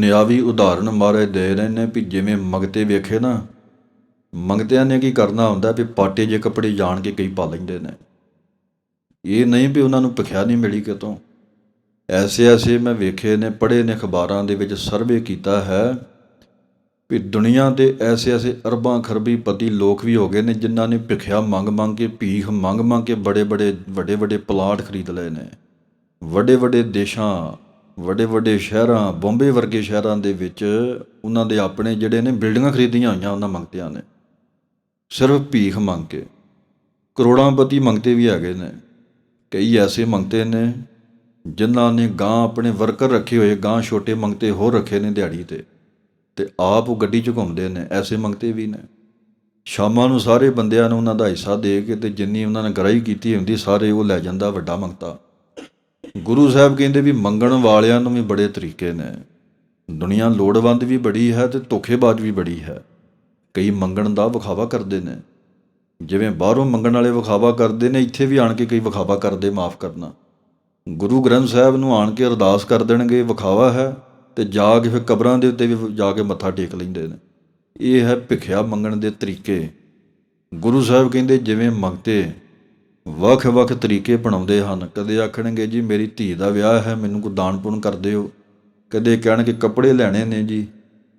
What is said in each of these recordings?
ਨਿਆਵੀ ਉਦਾਹਰਣ ਮਹਾਰਾਜ ਦੇ ਰਹੇ ਨੇ ਵੀ ਜਿਵੇਂ ਮੰਗਤੇ ਵੇਖੇ ਨਾ, ਮੰਗਤਿਆਂ ਨੇ ਕੀ ਕਰਨਾ ਹੁੰਦਾ ਵੀ ਪਾਟੇ ਜੇ ਕੱਪੜੇ ਜਾਣ ਕੇ ਕਈ ਪਾ ਲੈਂਦੇ ਨੇ। ਇਹ ਨਹੀਂ ਵੀ ਉਹਨਾਂ ਨੂੰ ਭਿਖਿਆ ਨਹੀਂ ਮਿਲੀ ਕਿਤੋਂ। ਐਸੇ ਐਸੇ ਮੈਂ ਵੇਖੇ ਨੇ, ਪੜ੍ਹੇ ਨੇ ਅਖਬਾਰਾਂ ਦੇ ਵਿੱਚ ਸਰਵੇ ਕੀਤਾ ਹੈ ਵੀ ਦੁਨੀਆ ਦੇ ਐਸੇ ਐਸੇ ਅਰਬਾਂ ਖਰਬੀ ਪਤੀ ਲੋਕ ਵੀ ਹੋ ਗਏ ਨੇ ਜਿਨ੍ਹਾਂ ਨੇ ਭਿਖਿਆ ਮੰਗ ਮੰਗ ਕੇ, ਭੀਖ ਮੰਗ ਮੰਗ ਕੇ ਬੜੇ ਬੜੇ, ਵੱਡੇ ਵੱਡੇ ਪਲਾਟ ਖਰੀਦ ਲਏ ਨੇ। ਵੱਡੇ ਵੱਡੇ ਦੇਸ਼ਾਂ ਵੱਡੇ ਵੱਡੇ ਸ਼ਹਿਰਾਂ, ਬੰਬੇ ਵਰਗੇ ਸ਼ਹਿਰਾਂ ਦੇ ਵਿੱਚ ਉਹਨਾਂ ਦੇ ਆਪਣੇ ਜਿਹੜੇ ਨੇ ਬਿਲਡਿੰਗਾਂ ਖਰੀਦੀਆਂ ਹੋਈਆਂ ਉਹਨਾਂ ਮੰਗਤਿਆਂ ਨੇ। ਸਿਰਫ ਭੀਖ ਮੰਗ ਕੇ। ਕਰੋੜਾਂਪਤੀ ਮੰਗਤੇ ਵੀ ਹੈਗੇ ਨੇ। ਕਈ ਐਸੇ ਮੰਗਤੇ ਨੇ ਜਿਨ੍ਹਾਂ ਨੇ ਗਾਂ ਆਪਣੇ ਵਰਕਰ ਰੱਖੇ ਹੋਏ ਗਾਂ ਛੋਟੇ ਮੰਗਤੇ ਹੋਰ ਰੱਖੇ ਨੇ ਦਿਹਾੜੀ ਤੇ। ਤੇ ਆਪ ਉਹ ਗੱਡੀ 'ਚ ਘੁੰਮਦੇ ਨੇ, ਐਸੇ ਮੰਗਤੇ ਵੀ ਨੇ। ਸ਼ਾਮਾਂ ਨੂੰ ਸਾਰੇ ਬੰਦਿਆਂ ਨੂੰ ਉਹਨਾਂ ਦਾ ਹਿੱਸਾ ਦੇ ਕੇ ਤੇ ਜਿੰਨੀ ਉਹਨਾਂ ਨੇ ਗਰਾਈ ਕੀਤੀ ਹੁੰਦੀ, ਸਾਰੇ ਉਹ ਲੈ ਜਾਂਦਾ ਵੱਡਾ ਮੰਗਤਾ। ਗੁਰੂ ਸਾਹਿਬ ਕਹਿੰਦੇ ਵੀ ਮੰਗਣ ਵਾਲਿਆਂ ਨੂੰ ਵੀ ਬੜੇ ਤਰੀਕੇ ਨੇ। ਦੁਨੀਆ ਲੋੜਵੰਦ ਵੀ ਬੜੀ ਹੈ ਤੇ ਧੋਖੇਬਾਜ਼ ਵੀ ਬੜੀ ਹੈ। ਕਈ ਮੰਗਣ ਦਾ ਵਿਖਾਵਾ ਕਰਦੇ ਨੇ। ਜਿਵੇਂ ਬਾਹਰੋਂ ਮੰਗਣ ਵਾਲੇ ਵਿਖਾਵਾ ਕਰਦੇ ਨੇ, ਇੱਥੇ ਵੀ ਆਣ ਕੇ ਕਈ ਵਿਖਾਵਾ ਕਰਦੇ, ਮਾਫ ਕਰਨਾ। ਗੁਰੂ ਗ੍ਰੰਥ ਸਾਹਿਬ ਨੂੰ ਆਣ ਕੇ ਅਰਦਾਸ ਕਰ ਦੇਣਗੇ, ਵਿਖਾਵਾ ਹੈ ਤੇ ਜਾ ਕੇ ਫਿਰ ਕਬਰਾਂ ਦੇ ਉੱਤੇ ਵੀ ਜਾ ਕੇ ਮੱਥਾ ਟੇਕ ਲੈਂਦੇ ਨੇ। ਇਹ ਹੈ ਭਿਖਿਆ ਮੰਗਣ ਦੇ ਤਰੀਕੇ। ਗੁਰੂ ਸਾਹਿਬ ਕਹਿੰਦੇ ਜਿਵੇਂ ਮੰਗਤੇ ਵੱਖ-ਵੱਖ ਤਰੀਕੇ ਬਣਾਉਂਦੇ ਹਨ। ਕਦੇ ਆਖਣਗੇ, ਜੀ, ਮੇਰੀ ਧੀ ਦਾ ਵਿਆਹ ਹੈ, ਮੈਨੂੰ ਕੋ ਦਾਨ ਪੁੰਨ ਕਰ ਦਿਓ। ਕਦੇ ਕਹਿਣਗੇ, ਕੱਪੜੇ ਲੈਣੇ ਨੇ ਜੀ,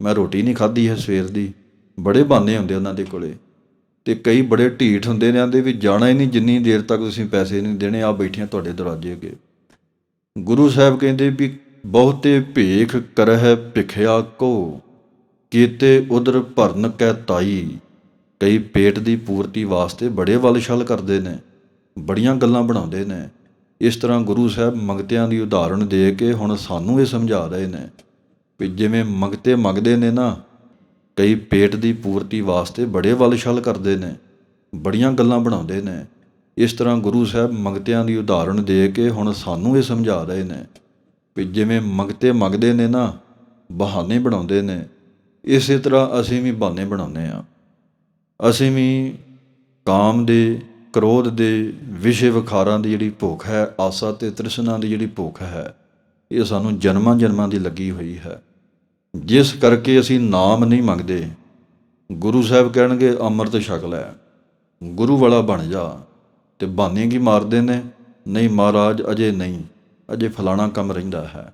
ਮੈਂ ਰੋਟੀ ਨਹੀਂ ਖਾਧੀ ਹੈ ਸਵੇਰ ਦੀ। ਬੜੇ ਬਹਾਨੇ ਹੁੰਦੇ ਉਹਨਾਂ ਦੇ ਕੋਲੇ। ਤੇ ਕਈ ਬੜੇ ਢੀਠ ਹੁੰਦੇ ਨੇ ਆਂਦੇ ਵੀ, ਜਾਣਾ ਹੀ ਨਹੀਂ, ਜਿੰਨੀ ਦੇਰ ਤੱਕ ਤੁਸੀਂ ਪੈਸੇ ਨਹੀਂ ਦੇਣੇ ਆ ਬੈਠੀਆਂ ਤੁਹਾਡੇ ਦਰਵਾਜ਼ੇ ਅੱਗੇ। ਗੁਰੂ ਸਾਹਿਬ ਕਹਿੰਦੇ ਵੀ, ਬਹੁਤੇ ਭੇਖ ਕਰਹਿ ਭਿਖਿਆ ਕੋ, ਕੀਤੇ ਉਦਰ ਭਰਨ ਕੈ ਤਾਈ। ਕਈ ਪੇਟ ਦੀ ਪੂਰਤੀ ਵਾਸਤੇ ਬੜੇ ਵਲਛਲ ਕਰਦੇ ਨੇ। ਬੜੀਆਂ ਗੱਲਾਂ ਬਣਾਉਂਦੇ ਨੇ। ਇਸ ਤਰ੍ਹਾਂ ਗੁਰੂ ਸਾਹਿਬ ਮੰਗਤਿਆਂ ਦੀ ਉਦਾਹਰਣ ਦੇ ਕੇ ਹੁਣ ਸਾਨੂੰ ਇਹ ਸਮਝਾ ਰਹੇ ਨੇ ਵੀ ਜਿਵੇਂ ਮੰਗਤੇ ਮੰਗਦੇ ਨੇ ਨਾ, ਕਈ ਪੇਟ ਦੀ ਪੂਰਤੀ ਵਾਸਤੇ ਬੜੇ ਵਲਛਲ ਕਰਦੇ ਨੇ, ਬੜੀਆਂ ਗੱਲਾਂ ਬਣਾਉਂਦੇ ਨੇ। ਇਸ ਤਰ੍ਹਾਂ ਗੁਰੂ ਸਾਹਿਬ ਮੰਗਤਿਆਂ ਦੀ ਉਦਾਹਰਣ ਦੇ ਕੇ ਹੁਣ ਸਾਨੂੰ ਇਹ ਸਮਝਾ ਰਹੇ ਨੇ ਵੀ ਜਿਵੇਂ ਮੰਗਤੇ ਮੰਗਦੇ ਨੇ ਨਾ, ਬਹਾਨੇ ਬਣਾਉਂਦੇ ਨੇ। ਇਸੇ ਤਰ੍ਹਾਂ ਅਸੀਂ ਵੀ ਬਹਾਨੇ ਬਣਾਉਂਦੇ ਆ ਅਸੀਂ ਵੀ ਕਾਮ ਦੇ ਕ੍ਰੋਧ ਦੇ ਵਿਸ਼ੇ ਵਿਖਾਰਾਂ ਦੀ ਜਿਹੜੀ ਭੁੱਖ ਹੈ, ਆਸਾ ਤੇ ਤ੍ਰਿਸ਼ਨਾ ਦੀ ਜਿਹੜੀ ਭੁੱਖ ਹੈ, ਇਹ ਸਾਨੂੰ ਜਨਮਾਂ ਜਨਮਾਂ ਦੀ ਲੱਗੀ ਹੋਈ ਹੈ। ਜਿਸ ਕਰਕੇ ਅਸੀਂ ਨਾਮ ਨਹੀਂ ਮੰਗਦੇ। ਗੁਰੂ ਸਾਹਿਬ ਕਹਿਣਗੇ, ਅੰਮ੍ਰਿਤ ਛਕ ਲੈ। ਗੁਰੂ ਵਾਲਾ ਬਣ ਜਾ। ਤੇ ਬਹਾਨੇ ਕੀ ਮਾਰਦੇ ਨੇ? ਨਹੀਂ ਮਹਾਰਾਜ, ਅਜੇ ਨਹੀਂ। ਅਜੇ ਫਲਾਣਾ ਕੰਮ ਰਹਿੰਦਾ ਹੈ।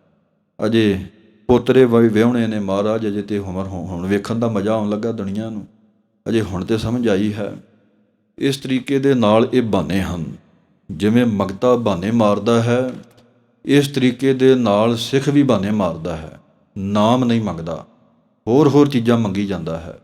ਅਜੇ ਪੋਤਰੇ ਵੀ ਵਿਆਹੁਣੇ ਨੇ ਮਹਾਰਾਜ, ਅਜੇ ਤੇ ਉਮਰ ਹੋ- ਹੁਣ ਵੇਖਣ ਦਾ ਮਜ਼ਾ ਆਉਣ ਲੱਗਾ ਦੁਨੀਆ ਨੂੰ। ਅਜੇ ਹੁਣ ਤੇ ਸਮਝ ਆਈ ਹੈ। ਇਸ ਤਰੀਕੇ ਦੇ ਨਾਲ ਇਹ ਬਹਾਨੇ ਹਨ। ਜਿਵੇਂ ਮਗਤਾ ਬਹਾਨੇ ਮਾਰਦਾ ਹੈ, ਇਸ ਤਰੀਕੇ ਦੇ ਨਾਲ ਸਿੱਖ ਵੀ ਬਹਾਨੇ ਮਾਰਦਾ ਹੈ। ਨਾਮ ਨਹੀਂ ਮੰਗਦਾ ਹੋਰ ਹੋਰ ਚੀਜ਼ਾਂ ਮੰਗੀ ਜਾਂਦਾ ਹੈ।